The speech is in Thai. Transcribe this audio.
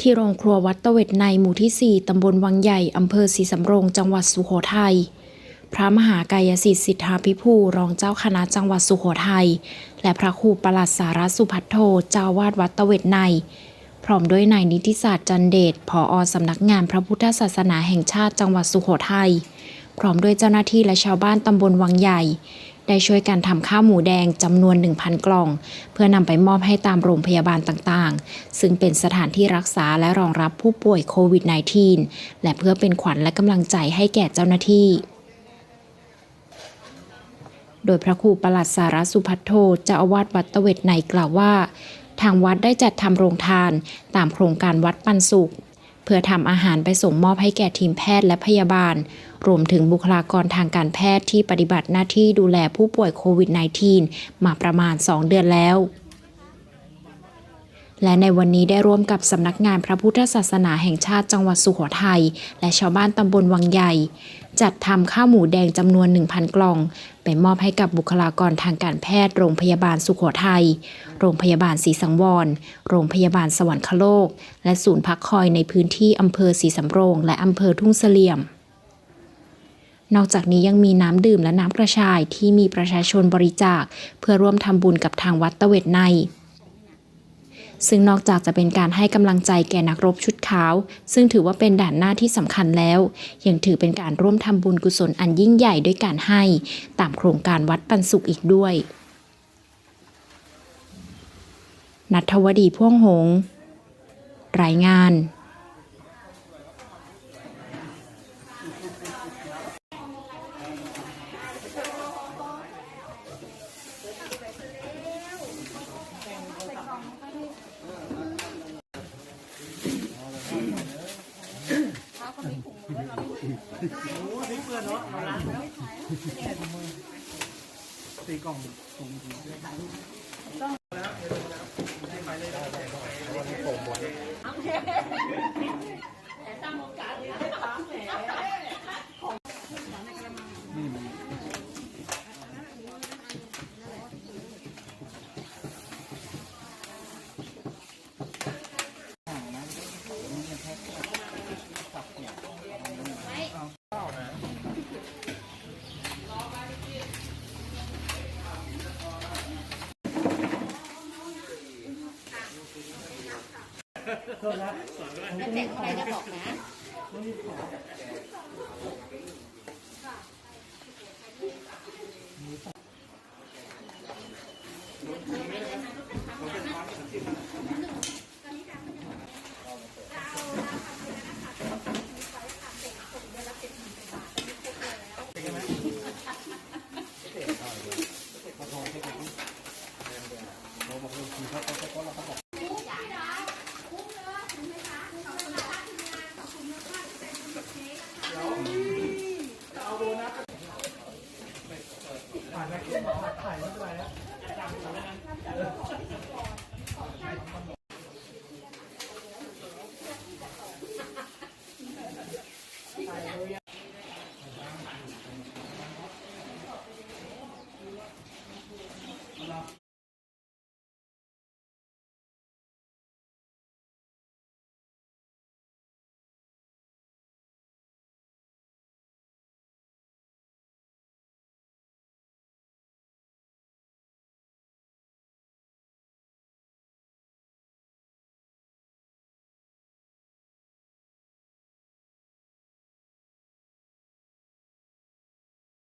ที่โรงครัววัดตะเวทในหมู่ที่ 4 ตำบลวังใหญ่อำเภอศรีสำโรง จังหวัดสุโขทัย พระมหากายสิทธิ์สิทธาภิภูรองเจ้าคณะจังหวัดสุโขทัย และพระครูประหลัดสารสุพัทโทเจ้าวาดวัดตะเวทใน พร้อมด้วยนายนิติศาสตร์จันเดชผอสำนักงานพระพุทธศาสนาแห่งชาติจังหวัดสุโขทัย พร้อมด้วยเจ้าหน้าที่และชาวบ้านตำบลวังใหญ่ ได้ช่วยกันทำข้าวหมูแดงจำนวน 1,000 กล่อง เพื่อนำไปมอบให้ตามโรงพยาบาลต่างๆ ซึ่งเป็นสถานที่รักษาและรองรับผู้ป่วยโควิด -19 และเพื่อเป็นขวัญและกำลังใจให้แก่เจ้าหน้าที่โดยพระครูประหลัดสารสุพัทโทเจ้าอาวาสวัดตะเวทในกล่าวว่า ทางวัดได้จัดทำโรงทานตามโครงการวัดปันสุข พื่อทำอาหารไปส่งมอบให้แก่ทีมแพทย์และพยาบาล รวมถึงบุคลากรทางการแพทย์ที่ปฏิบัติหน้าที่ดูแลผู้ป่วยโควิด -19 มาประมาณ 2 เดือนแล้ว และในวันนี้ได้ร่วมกับสำนักงานพระพุทธศาสนาแห่งชาติจังหวัดสุโขทัยและชาวบ้านตำบลวังใหญ่ จัดทำข้าวหมูแดงจำนวน 1,000 กล่อง ไปมอบให้กับบุคลากรทางการแพทย์ โรงพยาบาลสุโขทัย โรงพยาบาลศรีสังวร โรงพยาบาลสวรรคโลก และศูนย์พักคอยในพื้นที่อำเภอศรีสำโรง และอำเภอทุ่งเสลี่ยมนอกจากนี้ยังมีน้ำดื่มและน้ำกระชายที่มีประชาชนบริจาค เพื่อร่วมทำบุญกับทางวัดตะเวทใน ซึ่งนอกจากจะเป็นการให้กำลังใจแก่นักรบชุดขาว ซึ่งถือว่าเป็นด่านหน้าที่สำคัญแล้ว ยังถือเป็นการร่วมทำบุญกุศลอันยิ่งใหญ่ด้วยการให้ ตามโครงการวัดปันสุขอีกด้วยนัทวดีพ่วงหง รายงาน ตีกล่องส่งทีถ้า แจกใครจะบอกนะ